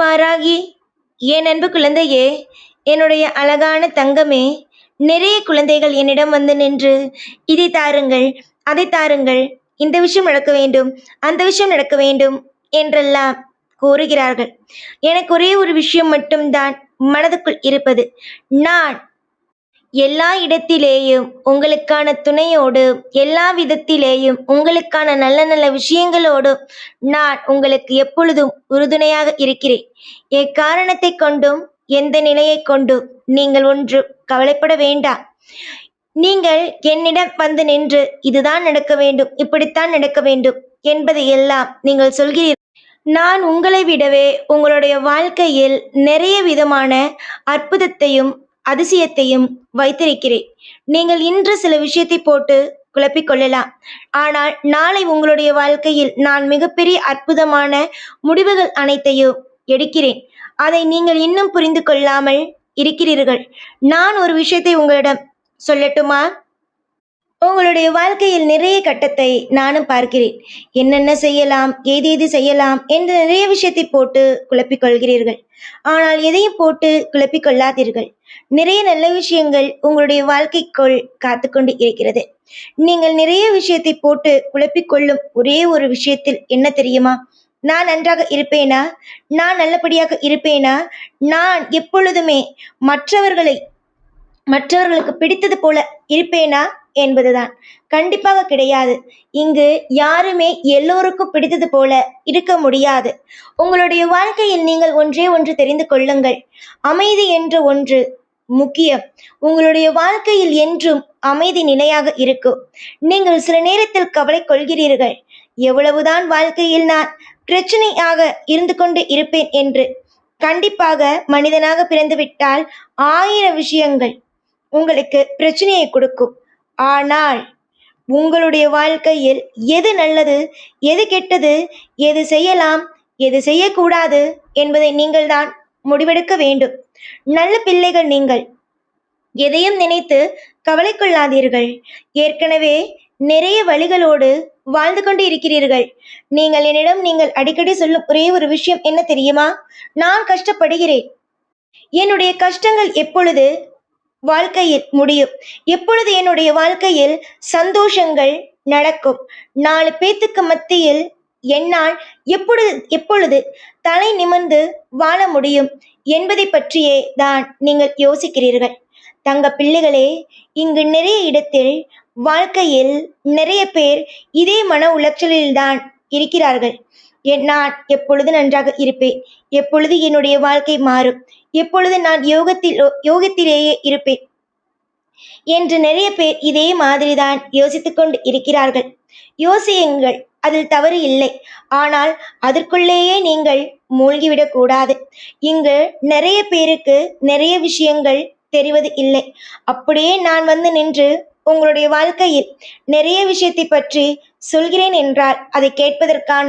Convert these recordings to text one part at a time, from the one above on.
வாராகி என் அன்பு குழந்தையே என்னுடைய அழகான தங்கமே நிறைய குழந்தைகள் என்னிடம் வந்து நின்று இதை தாருங்கள் அதை தாருங்கள் இந்த விஷயம் நடக்க வேண்டும் அந்த விஷயம் நடக்க வேண்டும் என்றெல்லாம் கூறுகிறார்கள். எனக்கு ஒரே ஒரு விஷயம் மட்டும்தான் மனதுக்குள் இருப்பது. நான் எல்லா இடத்திலேயும் உங்களுக்கான துணையோடு எல்லா விதத்திலேயும் உங்களுக்கான நல்ல நல்ல விஷயங்களோடு நான் உங்களுக்கு எப்பொழுதும் உறுதுணையாக இருக்கிறேன். எக்காரணத்தை கொண்டும் எந்த நிலையை கொண்டும் நீங்கள் ஒன்று கவலைப்பட வேண்டாம். நீங்கள் என்னிடம் வந்து நின்று இதுதான் நடக்க வேண்டும் இப்படித்தான் நடக்க வேண்டும் என்பதை எல்லாம் நீங்கள் சொல்கிறீர்கள். நான் உங்களை விடவே உங்களுடைய வாழ்க்கையில் நிறைய விதமான அற்புதத்தையும் அதிசயத்தையும் வைத்திருக்கிறேன். நீங்கள் இன்று சில விஷயத்தை போட்டு குழப்பிக் கொள்ளலாம். ஆனால் நாளை உங்களுடைய வாழ்க்கையில் நான் மிகப்பெரிய அற்புதமான முடிவுகள் அனைத்தையும் எடுக்கிறேன். அதை நீங்கள் இன்னும் புரிந்து கொள்ளாமல் இருக்கிறீர்கள். நான் ஒரு விஷயத்தை உங்களிடம் சொல்லட்டுமா? உங்களுடைய வாழ்க்கையில் நிறைய கட்டத்தை நானும் பார்க்கிறேன். என்னென்ன செய்யலாம் ஏது செய்யலாம் என்று நிறைய விஷயத்தை போட்டு குழப்பிக்கொள்கிறீர்கள் ஆனால் எதையும் போட்டு குழப்பிக்கொள்ளாதீர்கள் நிறைய நல்ல விஷயங்கள் உங்களுடைய வாழ்க்கைக்குள் காத்து கொண்டு இருக்கிறது. நீங்கள் நிறைய விஷயத்தை போட்டு குழப்பிக்கொள்ளும் ஒரே ஒரு விஷயத்தில் என்ன தெரியுமா? நான் நன்றாக இருப்பேனா? நான் நல்லபடியாக இருப்பேனா? நான் எப்பொழுதுமே மற்றவர்களை மற்றவர்களுக்கு பிடித்தது போல இருப்பேனா என்பதுதான். கண்டிப்பாக கிடையாது. இங்கு யாருமே எல்லோருக்கும் பிடித்தது போல இருக்க முடியாது. உங்களுடைய வாழ்க்கையில் நீங்கள் ஒன்றே ஒன்று தெரிந்து கொள்ளுங்கள். அமைதி என்ற ஒன்று முக்கியம். உங்களுடைய வாழ்க்கையில் என்றும் அமைதி நிலையாக இருக்கும். நீங்கள் சில நேரத்தில் கவலை கொள்கிறீர்கள். எவ்வளவுதான் வாழ்க்கையில் நான் பிரச்சனையாக இருந்து கொண்டு இருப்பேன் என்று. கண்டிப்பாக மனிதனாக பிறந்துவிட்டால் ஆயிரம் விஷயங்கள் உங்களுக்கு பிரச்சனையை கொடுக்கும். ஆனால் உங்களுடைய வாழ்க்கையில் எது நல்லது எது கெட்டது எது செய்யலாம் எது செய்யக்கூடாது என்பதை நீங்கள் தான் முடிவெடுக்க வேண்டும். நல்ல பிள்ளைகள் நீங்கள். எதையும் நினைத்து கவலை கொள்ளாதீர்கள். ஏற்கனவே நிறைய வழிகளோடு வாழ்ந்து கொண்டு இருக்கிறீர்கள். நீங்கள் என்னிடம் நீங்கள் அடிக்கடி சொல்லும் ஒரே ஒரு விஷயம் என்ன தெரியுமா? நான் கஷ்டப்படுகிறேன். என்னுடைய கஷ்டங்கள் எப்பொழுது வாழ்க்கையில் முடியும். எப்பொழுது என்னுடைய வாழ்க்கையில் சந்தோஷங்கள் நடக்கும். நாலு பேத்துக்கு மத்தியில் என்னால் எப்பொழுது எப்பொழுது தலை நிமிர்ந்து வாழ முடியும் என்பதை பற்றியே தான் நீங்கள் யோசிக்கிறீர்கள். தங்க பிள்ளைகளே இங்கு நிறைய இடத்தில் வாழ்க்கையில் நிறைய பேர் இதே மன உளைச்சலில்தான் இருக்கிறார்கள். நான் எப்பொழுது நன்றாக இருப்பேன்? எப்பொழுது என்னுடைய வாழ்க்கை மாறும்? எப்பொழுது நான் யோகத்தில் யோகத்திலேயே இருப்பேன்? என்று நிறைய பேர் இதே மாதிரிதான் யோசித்துக் கொண்டு இருக்கிறார்கள். யோசியுங்கள் அதில் தவறு இல்லை. ஆனால் அதற்குள்ளேயே நீங்கள் மூழ்கிவிடக் கூடாது. இங்கு நிறைய பேருக்கு நிறைய விஷயங்கள் தெரிவது இல்லை. அப்படியே நான் வந்து நின்று உங்களுடைய வாழ்க்கையில் நிறைய விஷயத்தை பற்றி சொல்கிறேன் என்றால் அதை கேட்பதற்கான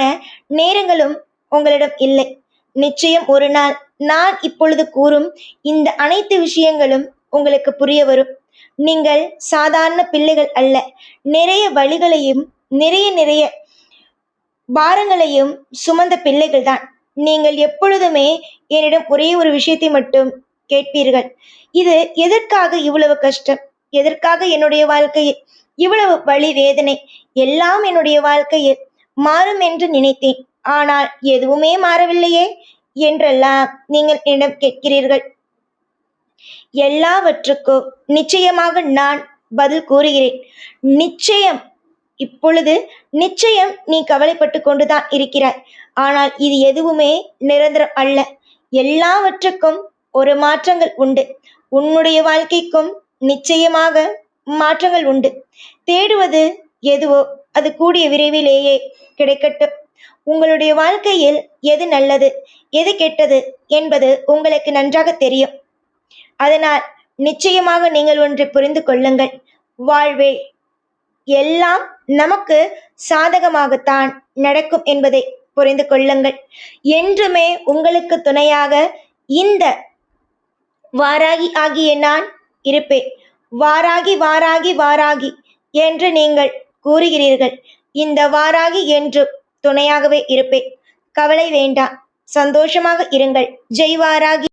நேரங்களும் உங்களிடம் இல்லை. நிச்சயம் ஒரு நாள் நான் இப்பொழுது கூறும் இந்த அனைத்து விஷயங்களும் உங்களுக்கு புரிய வரும். நீங்கள் சாதாரண பிள்ளைகள் அல்ல நிறைய வழிகளையும் நிறைய நிறைய பாரங்களையும் சுமந்த பிள்ளைகள் தான் நீங்கள் எப்பொழுதுமே என்னிடம் ஒரே ஒரு விஷயத்தை மட்டும் கேட்பீர்கள். இது எதற்காக இவ்வளவு கஷ்டம்? எதற்காக என்னுடைய வாழ்க்கையில் இவ்வளவு வழி வேதனை எல்லாம் என்னுடைய வாழ்க்கையில் மாறும் என்று நினைத்தேன். ஆனால் எதுவுமே மாறவில்லையே என்றெல்லாம் நீங்கள் என்னிடம் கேட்கிறீர்கள். எல்லாவற்றுக்கும் நிச்சயமாக நான் பதில் கூறுகிறேன். நிச்சயம் இப்பொழுது நிச்சயம் நீ கவலைப்பட்டு கொண்டுதான் இருக்கிறாய். ஆனால் இது எதுவுமே நிரந்தரம் அல்ல. எல்லாவற்றுக்கும் ஒரு மாற்றங்கள் உண்டு. உன்னுடைய வாழ்க்கைக்கும் நிச்சயமாக மாற்றங்கள் உண்டு. தேடுவது எதுவோ அது கூடிய விரைவிலேயே கிடைக்கட்டும். உங்களுடைய வாழ்க்கையில் எது நல்லது எது கெட்டது என்பது உங்களுக்கு நன்றாக தெரியும். அதனால் நிச்சயமாக நீங்கள் ஒன்றை புரிந்து கொள்ளுங்கள். வாழ்வே எல்லாம் நமக்கு சாதகமாகத்தான் நடக்கும் என்பதை புரிந்து கொள்ளுங்கள். என்றுமே உங்களுக்கு துணையாக இந்த வாராகி ஆகிய நான் இருப்பேன். வாராகி வாராகி வாராகி என்று நீங்கள் கூறுகிறீர்கள். இந்த வாராகி என்று துணையாகவே இருப்பேன். கவலை வேண்டாம். சந்தோஷமாக இருங்கள். ஜெய் வாராகி.